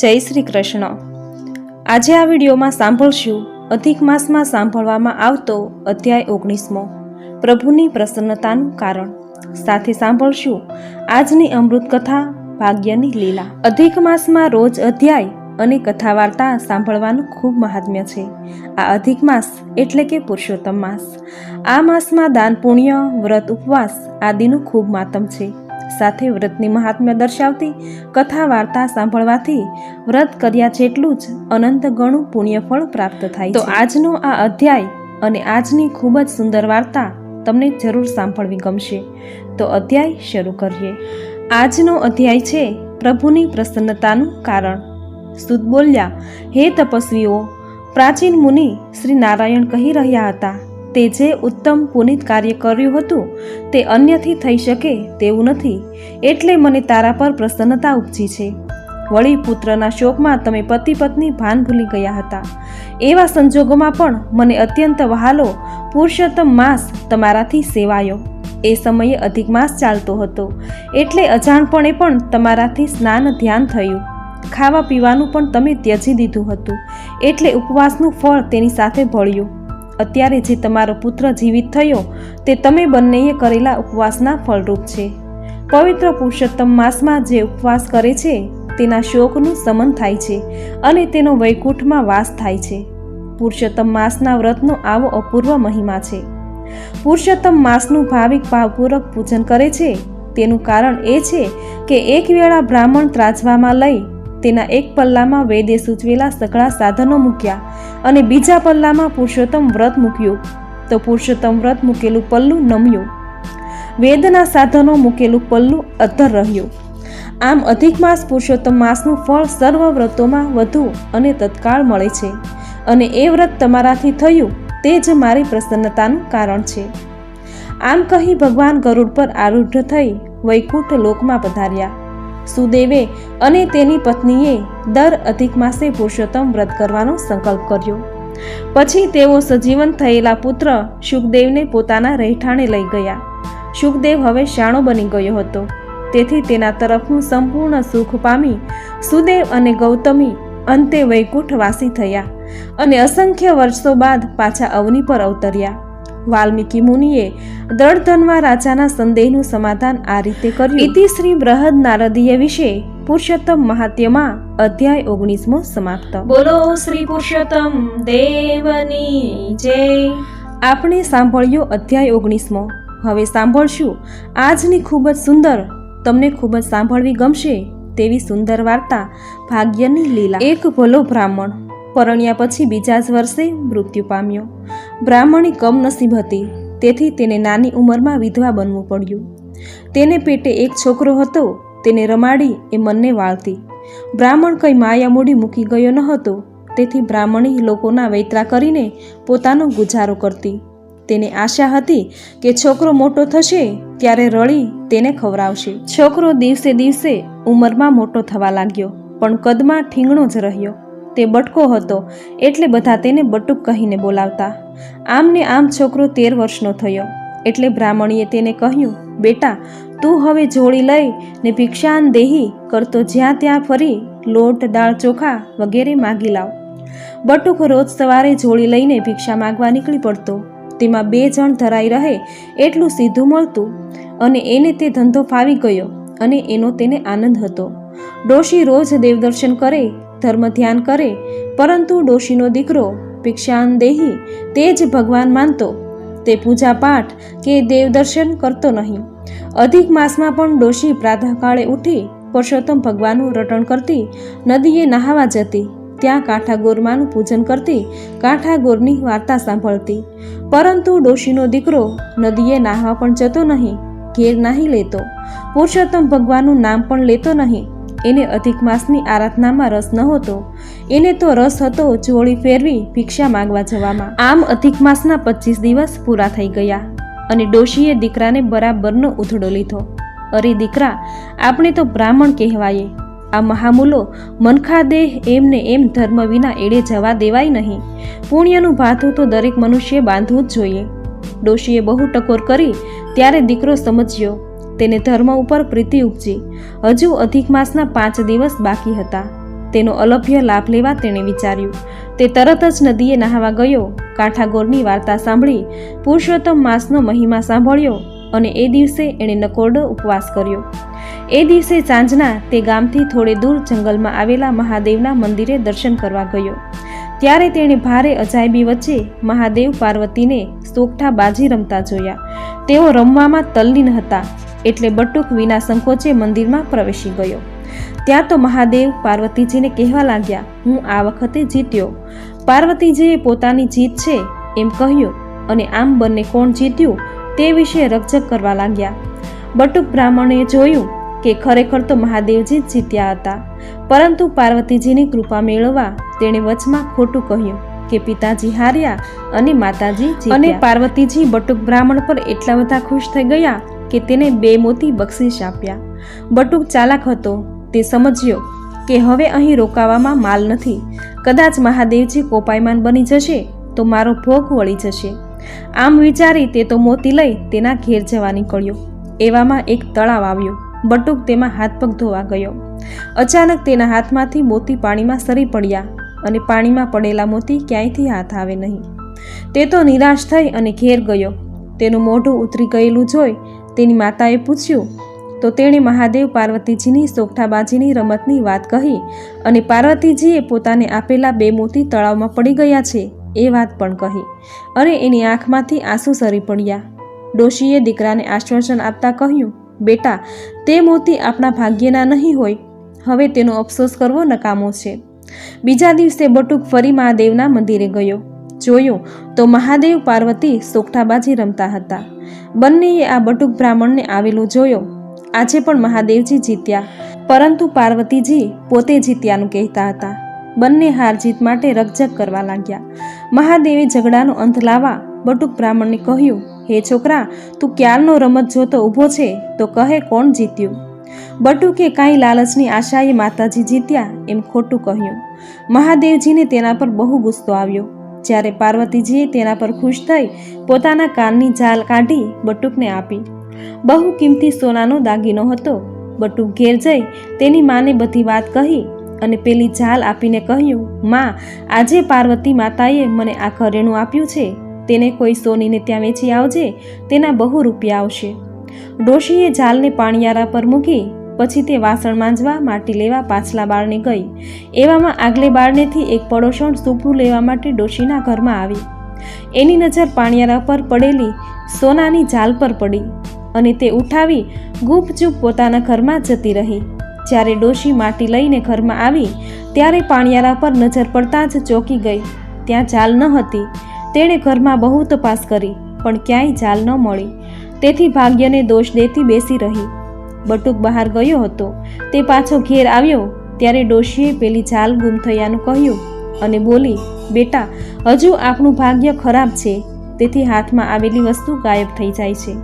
જય શ્રી કૃષ્ણ. આજે આ વિડીયોમાં સાંભળશું અધિક માસમાં સાંભળવામાં આવતો અધ્યાય ઓગણીસમો, પ્રભુની પ્રસન્નતાનું કારણ. સાથે સાંભળશું આજની અમૃત કથા, ભાગ્યની લીલા. અધિક માસમાં રોજ અધ્યાય અને કથા વાર્તા સાંભળવાનું ખૂબ મહાત્મ્ય છે. આ અધિક માસ એટલે કે પુરુષોત્તમ માસ. આ માસમાં દાન પુણ્ય, વ્રત ઉપવાસ આદિનું ખૂબ માતમ છે. સાથે વ્રતની મહાત્મ્ય દર્શાવતી કથા વાર્તા સાંભળવાથી વ્રત કર્યા જેટલું જ અનંત ગણું પુણ્યફળ પ્રાપ્ત થાય તો આજનો આ અધ્યાય અને આજની ખૂબ જ સુંદર વાર્તા તમને જરૂર સાંભળવી ગમશે. તો અધ્યાય શરૂ કરીએ. આજનો અધ્યાય છે પ્રભુની પ્રસન્નતાનું કારણ. સુદ બોલ્યા હે તપસ્વીઓ પ્રાચીન મુનિ શ્રી નારાયણ કહી રહ્યા હતા તે જે ઉત્તમ પુનિત કાર્ય કર્યું હતું, તે અન્યથી થઈ શકે તેવું નથી. એટલે મને તારા પર પ્રસન્નતા ઉપજી છે. વળી પુત્રના શોકમાં તમે પતિ પત્ની ભાન ભૂલી ગયા હતા. એવા સંજોગોમાં પણ મને અત્યંત વહાલો પુરુષોત્તમ માસ તમારાથી સેવાયો. એ સમયે અધિક માસ ચાલતો હતો. એટલે અજાણપણે પણ તમારાથી સ્નાન ધ્યાન થયું. ખાવા પીવાનું પણ તમે ત્યજી દીધું હતું. એટલે ઉપવાસનું ફળ તેની સાથે ભળ્યું. અત્યારે જે તમારો પુત્ર જીવિત થયો તે તમે બંનેએ કરેલા ઉપવાસના ફળરૂપ છે. પવિત્ર પુરુષોત્તમ માસમાં જે ઉપવાસ કરે છે, તેના શોકનું સમન થાય છે અને તેનો વૈકુંઠમાં વાસ થાય છે. પુરુષોત્તમ માસના વ્રતનો આવો અપૂર્વ મહિમા છે. પુરુષોત્તમ માસનું ભાવિક ભાવપૂર્વક પૂજન કરે છે. તેનું કારણ એ છે કે એક વેળા બ્રાહ્મણ ત્રાજવામાં લઈ તેના એક પલ્લામાં વેદે સૂચવેલા સઘળા સાધનો મૂક્યા અને બીજા પલ્લામાં પુરુષોત્તમ વ્રત મૂક્યું. તો પુરુષોત્તમ વ્રત મૂકેલું પલ્લું નમ્યું. વેદના સાધનો મૂકેલું પલ્લું અધર રહ્યું. આમ અધિક માસ પુરુષોત્તમ માસનું ફળ સર્વ વ્રતોમાં વધુ અને તત્કાળ મળે છે. અને એ વ્રત તમારાથી થયું તે જ મારી પ્રસન્નતાનું કારણ છે. આમ કહી ભગવાન ગરુડ પર આરૂઢ થઈ વૈકુંઠ લોકમાં પધાર્યા. સુદેવે અને તેની પત્નીએ દર અધિક માસે પુરુષોત્તમ વ્રત કરવાનો સંકલ્પ કર્યો. પછી તેઓ સજીવન થયેલા પુત્ર શુકદેવને પોતાના રહેઠાણે લઈ ગયા. સુખદેવ હવે શાણો બની ગયો હતો. તેથી તેના તરફનું સંપૂર્ણ સુખ પામી સુદેવ અને ગૌતમી અંતે વૈકુંઠવાસી થયા અને અસંખ્ય વર્ષો બાદ પાછા અવની પર અવતર્યા. વાલ્મીકી મુનિએ દળધનવા રાજાના સંદેહનું સમાધાન આ રીતે કર્યું. ઇતિ શ્રી બૃહદ નારદીય વિશે પુરુષોત્તમ મહાત્યમાં અધ્યાય ઓગણીસમો સમાપ્ત. બોલો શ્રી પુરુષોત્તમ દેવની જય. આપણે સાંભળ્યો અધ્યાય ઓગણીસમો. હવે સાંભળશું. આજની ખૂબ જ સુંદર તમને ખૂબ જ સાંભળવી ગમશે તેવી સુંદર વાર્તા ભાગ્યની લીલા. એક ભલો બ્રાહ્મણ પરણ્યા પછી બીજા જ વર્ષે મૃત્યુ પામ્યો. બ્રાહ્મણી કમનસીબ હતી, તેથી તેને નાની ઉંમરમાં વિધવા બનવું પડ્યું. તેને પેટે એક છોકરો હતો, તેને રમાડી એ મનને વાળતી. બ્રાહ્મણ કંઈ માયા મૂડી મૂકી ગયો ન હતો, તેથી બ્રાહ્મણી લોકોના વૈતરા કરીને પોતાનો ગુજારો કરતી. તેને આશા હતી કે છોકરો મોટો થશે, ત્યારે રળી તેને ખવડાવશે. છોકરો દિવસે દિવસે ઉંમરમાં મોટો થવા લાગ્યો, પણ કદમાં ઠીંગણો જ રહ્યો. તે બટકો હતો એટલે બધા તેને બટુક કહીને બોલાવતા. આમને આમ છોકરો તેર વર્ષનો થયો. એટલે બ્રાહ્મણીએ તેને કહ્યું, બેટા, તું હવે જોડી લઈ ને ભિક્ષાન દેહી કરતો જ્યાં ત્યાં ફરી લોટ, દાળ, ચોખા વગેરે માગી લાવ. બટુક રોજ સવારે જોડી લઈને ભિક્ષા માગવા નીકળી પડતો. તેમાં બે જણ ધરાઈ રહે એટલું સીધું મળતું અને એને તે ધંધો ફાવી ગયો અને એનો તેને આનંદ હતો. ડોશી રોજ દેવદર્શન કરે ધર્મ ધ્યાન કરે, પરંતુ ડોશીનો દીકરો ભિક્ષાન દેહી તે જ ભગવાન માનતો. તે પૂજા પાઠ કે દેવદર્શન કરતો નહીં. અધિક માસમાં પણ ડોશી પ્રાતઃકાળે ઉઠી પુરુષોત્તમ ભગવાનનું રટણ કરતી, નદીએ નહાવા જતી, ત્યાં કાંઠા ગોરમાનું પૂજન કરતી કાંઠા ગોરની વાર્તા સાંભળતી. પરંતુ ડોશીનો દીકરો નદીએ નાહવા પણ જતો નહીં, ઘેર નહીં લેતો. પુરુષોત્તમ ભગવાનનું નામ પણ લેતો નહીં. એને અધિક માસની આરાધનામાં રસ નહોતો. એને તો રસ હતો જોડી ફેરવી ભિક્ષા માંગવા જવામાં. આમ અધિક માસના પચીસ દિવસ પૂરા થઈ ગયા અને ડોશીએ દીકરાને બરાબરનો ઉથડો લીધો. અરે દીકરા, આપણે તો બ્રાહ્મણ કહેવાય. આ મહામૂલો મનખા દેહ એમને એમ ધર્મ વિના એડે જવા દેવાય નહીં. પુણ્યનું ભાથું તો દરેક મનુષ્યે બાંધવું જ જોઈએ. ડોશીએ બહુ ટકોર કરી, ત્યારે દીકરો સમજ્યો તેને ધર્મ ઉપર પ્રીતિ ઉપજી. હજુ અધિક માસના પાંચ દિવસ બાકી હતા. તેનો અલભ્ય લાભ લેવા તેણે વિચાર્યું. તે તરત જ નદીએ નહાવા ગયો. કાંઠાગોરની વાર્તા સાંભળી પુરુષોત્તમ માસનો મહિમા સાંભળ્યો અને એ દિવસે એણે નકોરડો ઉપવાસ કર્યો. એ દિવસે સાંજના તે ગામથી થોડે દૂર જંગલમાં આવેલા મહાદેવના મંદિરે દર્શન કરવા ગયો. ત્યારે તેણે ભારે અજાયબી વચ્ચે મહાદેવ પાર્વતીને સોગઠા બાજી રમતા જોયા. તેઓ રમવામાં તલ્લીન હતા. એટલે બટુક વિના સંકોચે મંદિરમાં પ્રવેશી ગયો. ત્યાં તો મહાદેવ પાર્વતીજીને કહેવા લાગ્યા, હું આ વખતે જીત્યો. પાર્વતીજીએ પોતાની જીત છે એમ કહ્યું અને આમ બંને કોણ જીત્યું તે વિશે રકઝક કરવા લાગ્યા. બટુક બ્રાહ્મણે જોયું કે ખરેખર તો મહાદેવજી જીત્યા હતા. પરંતુ પાર્વતીજીની કૃપા મેળવવા તેણે વચમાં ખોટું કહ્યું કે પિતાજી હાર્યા અને માતાજી અને પાર્વતીજી બટુક બ્રાહ્મણ પર એટલા બધા ખુશ થઈ ગયા કે તેને બે મોતી બક્ષિસ આપ્યા. બટુક ચાલાક હતો. તે સમજ્યો કે હવે અહીં રોકાવામાં માલ નથી. કદાચ મહાદેવજી કોપાયમાન બની જશે તો મારો ભોગ વળી જશે. આમ વિચારી તે તો મોતી લઈ તેના ઘેર જવા નીકળ્યો. એવામાં એક તળાવ આવ્યો. બટુક તેમાં હાથ પગ ધોવા ગયો. અચાનક તેના હાથમાંથી મોતી પાણીમાં સરી પડ્યા અને પાણીમાં પડેલા મોતી ક્યાંયથી હાથ આવે નહીં. તે તો નિરાશ થઈ અને ઘેર ગયો. તેનું મોઢું ઉતરી ગયેલું જોઈ તેની માતાએ પૂછ્યું, તો તેણે મહાદેવ પાર્વતીજીની સોગઠાબાજીની રમતની વાત કહી અને પાર્વતીજીએ પોતાને આપેલા બે મોતી તળાવમાં પડી ગયા છે, એ વાત પણ કહી અને એની આંખમાંથી આંસુ સરી પડ્યા. ડોશીએ દીકરાને આશ્વાસન આપતા કહ્યું, બેટા, તે મોતી આપણા ભાગ્યના નહીં હોય, હવે તેનો અફસોસ કરવો નકામો છે. બીજા દિવસે બટુક ફરી મહાદેવના મંદિરે ગયો. જોયું તો મહાદેવ પાર્વતી સોગઠાબાજી રમતા હતા. બંનેએ આ બટુક બ્રાહ્મણને આવેલો જોયો. આજે પણ મહાદેવજી જીત્યા, પરંતુ પાર્વતીજી પોતે જીત્યાનું કહેતા હતા. બંને હાર જીત માટે રકઝક કરવા લાગ્યા. મહાદેવે ઝઘડાનો અંત લાવવા બટુક બ્રાહ્મણને કહ્યું, હે છોકરા, તું ક્યારનો રમત જોતો ઊભો છે? તો કહે કોણ જીત્યું? બટુકે કાંઈ લાલચની આશાએ માતાજી જીત્યા એમ ખોટું કહ્યું. મહાદેવજીને તેના પર બહુ ગુસ્સો આવ્યો. જ્યારે પાર્વતીજીએ તેના પર ખુશ થઈ પોતાના કાનની ઝાલ કાઢી બટુકને આપી. બહુ કિંમતી સોનાનો દાગીનો હતો. બટુક ઘેર જઈ તેની માને બધી વાત કહી અને પેલી ઝાલ આપીને કહ્યું, માં, આજે પાર્વતી માતાએ મને આ ઘરેણું આપ્યું છે. તેને કોઈ સોનીને ત્યાં વેચી આવજે, તેના બહુ રૂપિયા આવશે. ડોશીએ ઝાલને પાણિયારા પર મૂકી પછી તે વાસણ માંજવા, માટી લેવા, પાછલા બાળને ગઈ. એવામાં આગલે બાળનેથી એક પડોશણ સૂપડું લેવા માટે ડોશીના ઘરમાં આવી. એની નજર પાણિયારા પર પડેલી સોનાની જાલ પર પડી અને તે ઉઠાવી ગુપચૂપ પોતાના ઘરમાં જતી રહી. જ્યારે ડોશી માટી લઈને ઘરમાં આવી, ત્યારે પાણિયારા પર નજર પડતા જ ચોકી ગઈ. ત્યાં જાલ ન હતી. તેણે ઘરમાં બહુ તપાસ કરી, પણ ક્યાંય જાલ ન મળી. તેથી ભાગ્યને દોષ દેતી બેસી રહી. બટુક બહાર ગયો હતો. તે પાછો ઘેર આવ્યો, ત્યારે ડોશીએ પેલી ચાલ ગુમ થયાનું કહ્યું અને બોલી, બેટા, હજુ આપણું ભાગ્ય ખરાબ છે. તેથી હાથમાં આવેલી વસ્તુ ગાયબ થઈ જાય છે.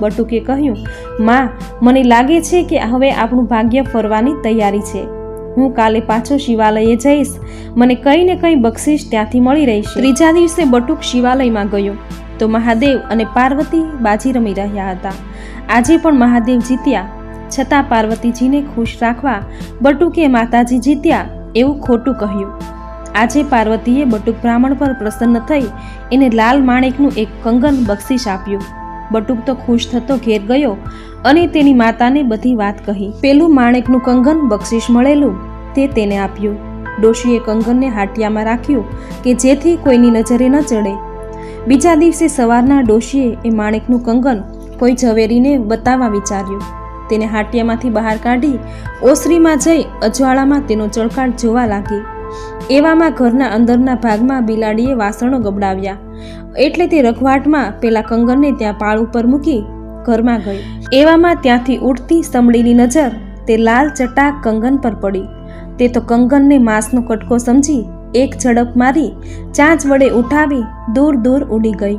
બટુકે કહ્યું, માં, મને લાગે છે કે હવે આપણું ભાગ્ય ફરવાની તૈયારી છે. હું કાલે પાછો શિવાલયે જઈશ. મને કંઈ ને કંઈ બક્ષિસ ત્યાંથી મળી રહેશે. ત્રીજા દિવસે બટુક શિવાલયમાં ગયો. તો મહાદેવ અને પાર્વતી બાજી રમી રહ્યા હતા. આજે પણ મહાદેવ જીત્યા. છતાં પાર્વતીજીને ખુશ રાખવા બટુકે માતાજી જીત્યા એવું ખોટું કહ્યું. આજે પાર્વતીએ બટુક બ્રાહ્મણ પર પ્રસન્ન થઈ એને લાલ માણેકનું એક કંગન બક્ષિસ આપ્યું. બટુક તો ખુશ થતો ઘેર ગયો અને તેની માતાને બધી વાત કહી. પેલું માણેકનું કંગન બક્ષિસ મળેલું તે તેને આપ્યું. ડોશીએ કંગનને હાટિયામાં રાખ્યું કે જેથી કોઈની નજરે ન ચડે. બીજા દિવસે સવારના ડોશીએ એ માણેકનું કંગન કોઈ ઝવેરીને બતાવવા વિચાર્યું. તેને હાટિયામાંથી બહાર કાઢી ઓસરીમાં જઈ અજવાળામાં તેનો ચળકાટ જોવા લાગી. એવામાં ઘરના અંદરના ભાગમાં બિલાડીએ વાસણો ગબડાવ્યા. એટલે તે રખવાટમાં પેલા કંગનને ત્યાં પાળ ઉપર મૂકી ઘરમાં ગઈ. એવામાં ત્યાંથી ઉડતી સમળીની નજર તે લાલ ચટાક કંગન પર પડી. તે તો કંગનને માંસનો કટકો સમજી એક ઝડપ મારી ચાંચ વડે ઉઠાવી દૂર દૂર ઉડી ગઈ.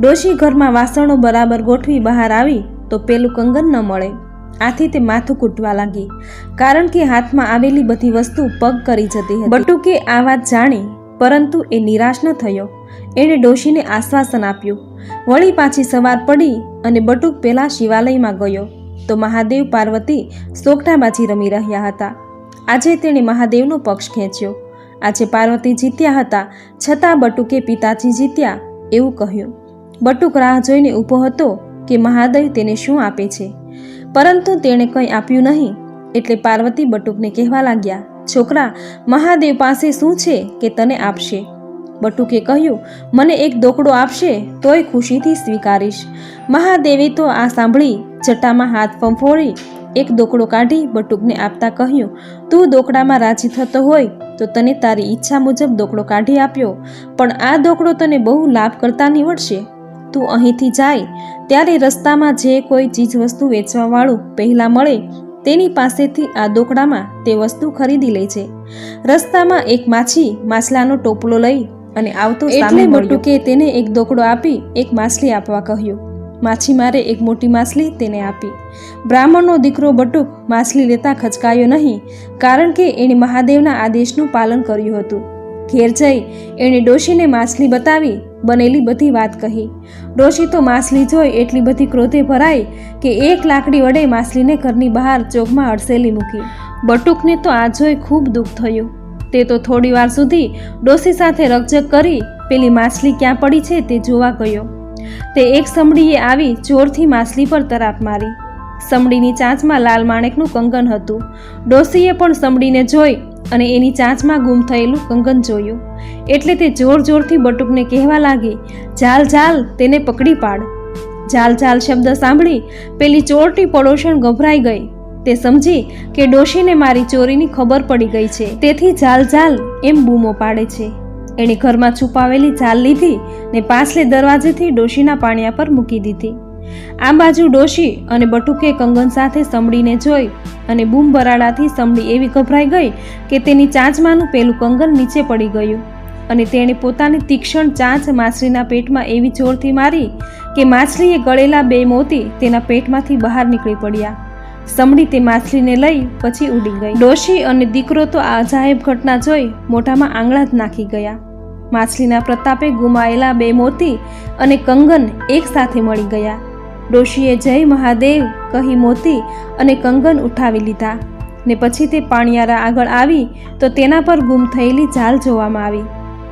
ડોશી ઘરમાં વાસણો બરાબર ગોઠવી બહાર આવી તો પેલું કંગન ન મળે. આથી તે માથું કૂટવા લાગી, કારણ કે હાથમાં આવેલી બધી વસ્તુ પગ કરી જતી હતી. બટુકે આ વાત જાણી, પરંતુ એ નિરાશ ન થયો. એણે ડોશીને આશ્વાસન આપ્યું. વળી પાછી સવાર પડી અને બટુક પેલા શિવાલયમાં ગયો. તો મહાદેવ પાર્વતી સોગઠાબાજી રમી રહ્યા હતા. આજે તેણે મહાદેવનો પક્ષ ખેંચ્યો. આજે પાર્વતી જીત્યા હતા, છતાં બટુકે પિતાજી જીત્યા એવું કહ્યું. બટુક રાહ જોઈને ઊભો હતો કે મહાદેવ તેને શું આપે છે? પરંતુ તેણે કંઈ આપ્યું નહીં. એટલે પાર્વતી બટુકને કહેવા લાગ્યા, છોકરા, મહાદેવ પાસે શું છે કે તને આપશે? બટુકે કહ્યું, મને એક દોકડો આપશે, તોય ખુશીથી સ્વીકારીશ. મહાદેવે તો આ સાંભળી, જટામાં હાથ ફંફોળી એક દોકડો કાઢી બટુકને આપતા કહ્યું, તું દોકડામાં રાજી થતો હોય, તો તને તારી ઈચ્છા મુજબ દોકડો કાઢી આપ્યો, પણ આ દોકડો તને બહુ લાભ કરતા નીવડશે. તું અહીંથી જાય ત્યારે રસ્તામાં જે કોઈ ચીજવસ્તુ વેચવાવાળું પહેલાં મળે તેની પાસેથી આ દોકડામાં તે વસ્તુ ખરીદી લે છે. રસ્તામાં એક માછી માછલાનો ટોપલો લઈ અને આવતો એટલે કે તેને એક દોકડો આપી એક માછલી આપવા કહ્યું. માછીમારે એક મોટી માછલી તેને આપી. બ્રાહ્મણનો દીકરો બટુક માછલી લેતા ખચકાયો નહીં કારણ કે એણે મહાદેવના આદેશનું પાલન કર્યું હતું. ઘેર જઈ એણે ડોશીને માછલી બતાવી બનેલી બધી વાત કહી. ડોશી તો માછલી જોઈ એટલી બધી ક્રોધે ભરાઈ કે એક લાકડી વડે માછલીને ઘરની બહાર ચોકમાં અડસેલી મૂકી. બટુકને તો આ જોઈ ખૂબ દુઃખ થયું. તે તો થોડી વાર સુધી ડોશી સાથે રકઝક કરી પેલી માછલી ક્યાં પડી છે તે જોવા ગયો. તે એક સમડીએ આવી જોરથી માછલી પર તરાપ મારી. સમડીની ચાંચમાં લાલ માણેકનું કંગન હતું. ડોશીએ પણ સમડીને જોઈ અને એની ચાંચમાં ગુમ થયેલું કંગન જોયું. એટલે તે જોર જોરથી બટુકને કહેવા લાગી ઝાલ ઝાલ તેને પકડી પાડ. ઝાલ ઝાલ શબ્દ સાંભળી પેલી ચોરટી પડોશણ ગભરાઈ ગઈ. તે સમજી કે ડોશીને મારી ચોરીની ખબર પડી ગઈ છે. તેથી ઝાલ ઝાલ એમ બૂમો પાડે છે. એણે ઘરમાં છુપાવેલી જાલ લીધી ને પાછલે દરવાજેથી ડોશીના પાણિયા પર મૂકી દીધી. આ બાજુ ડોશી અને બટુકે કંગન સાથે સમડીને જોઈ અને બૂમ બરાડાથી સમડી એવી ગભરાઈ ગઈ કે તેની ચાંચમાંનું પેલું કંગન નીચે પડી ગયું. અને તેણે પોતાની તીક્ષ્ણ ચાંચ માછલીના પેટમાં એવી જોરથી મારી કે માછલીએ ગળેલા બે મોતી તેના પેટમાંથી બહાર નીકળી પડ્યા. સમડી તે માછલીને લઈ પછી ઉડી ગઈ. ડોશી અને દીકરો તો આ અજાયબ ઘટના જોઈ મોઢામાં આંગળા જ નાખી ગયા. માછલીના પ્રતાપે ગુમાયેલા બે મોતી અને કંગન એક સાથે મળી ગયા. ડોશીએ જય મહાદેવ કહી મોતી અને કંગન ઉઠાવી લીધા. ને પછી તે પાણિયારા આગળ આવી તો તેના પર ગુમ થયેલી ઝાલ જોવામાં આવી.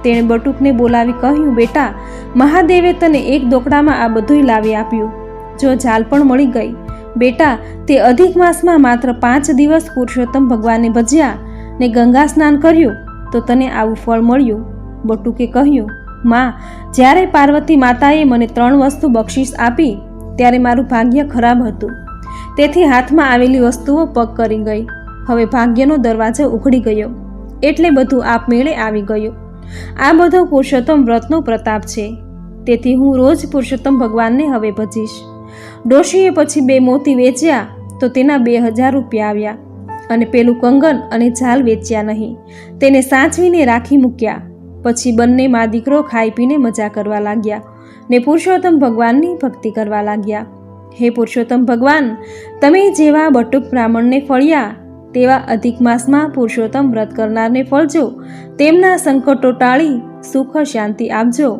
તેણે બટુકને બોલાવી કહ્યું, બેટા, મહાદેવે તને એક દોકડામાં આ બધુંય લાવી આપ્યું. જો ઝાલ પણ મળી ગઈ. બેટા, તે અધિક માસમાં માત્ર પાંચ દિવસ પુરુષોત્તમ ભગવાનને ભજ્યા ને ગંગા સ્નાન કર્યું તો તને આવું ફળ મળ્યું. બટુકે કહ્યું, માં, જ્યારે પાર્વતી માતાએ મને ત્રણ વસ્તુ બક્ષિસ આપી ત્યારે મારું ભાગ્ય ખરાબ હતું. તેથી હાથમાં આવેલી વસ્તુઓ પગ કરી ગઈ. હવે ભાગ્યનો દરવાજો ઉઘડી ગયો. એટલે બધું આપમેળે આવી ગયું. આ બધો પુરુષોત્તમ વ્રતનો પ્રતાપ છે. તેથી હું રોજ પુરુષોત્તમ ભગવાનને હવે ભજીશ. ડોશીએ પછી બે મોતી વેચ્યા તો તેના બે હજાર રૂપિયા આવ્યા. અને પેલું કંગન અને જાલ વેચ્યા નહીં. તેને સાચવીને રાખી મૂક્યા. પછી બંને મા દીકરો ખાઈ પીને મજા કરવા લાગ્યા. ને પુરુષોત્તમ ભગવાનની ભક્તિ કરવા લાગ્યા. હે પુરુષોત્તમ ભગવાન, તમે જેવા બટુક બ્રાહ્મણને ફળ્યા, તેવા અધિક માસમાં પુરુષોત્તમ વ્રત કરનારને ફળજો, તેમના સંકટો ટાળી, સુખ શાંતિ આપજો.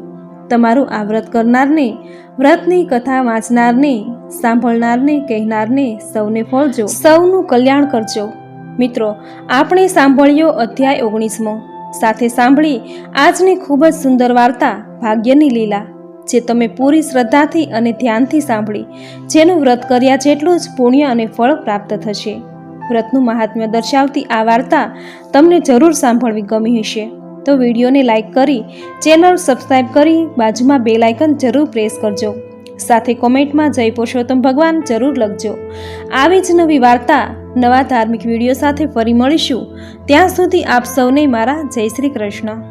તમારું આ વ્રત કરનારને, વ્રતની કથા વાંચનારને, સાંભળનારને કહેનારને સૌને ફળજો. સૌનું કલ્યાણ કરજો. મિત્રો, આપણે સાંભળ્યો અધ્યાય ઓગણીસમો. સાથે સાંભળી આજની ખૂબ જ સુંદર વાર્તા, ભાગ્યની લીલા. જે તમે પૂરી શ્રદ્ધાથી અને ધ્યાનથી સાંભળી, જેનું વ્રત કર્યા જેટલું જ પુણ્ય અને ફળ પ્રાપ્ત થશે. વ્રતનું મહાત્મ્ય દર્શાવતી આ વાર્તા તમને જરૂર સાંભળવી ગમી હશે. તો વિડીયોને લાઇક કરી, ચેનલ સબસ્ક્રાઈબ કરી બાજુમાં બે લાઇકન જરૂર પ્રેસ કરજો. સાથે કોમેન્ટમાં જય પુરુષોત્તમ ભગવાન જરૂર લખજો. આવી જ નવી વાર્તા, નવા ધાર્મિક વીડિયો સાથે ફરી મળીશું. ત્યાં સુધી આપ સૌને મારા જય શ્રી કૃષ્ણ.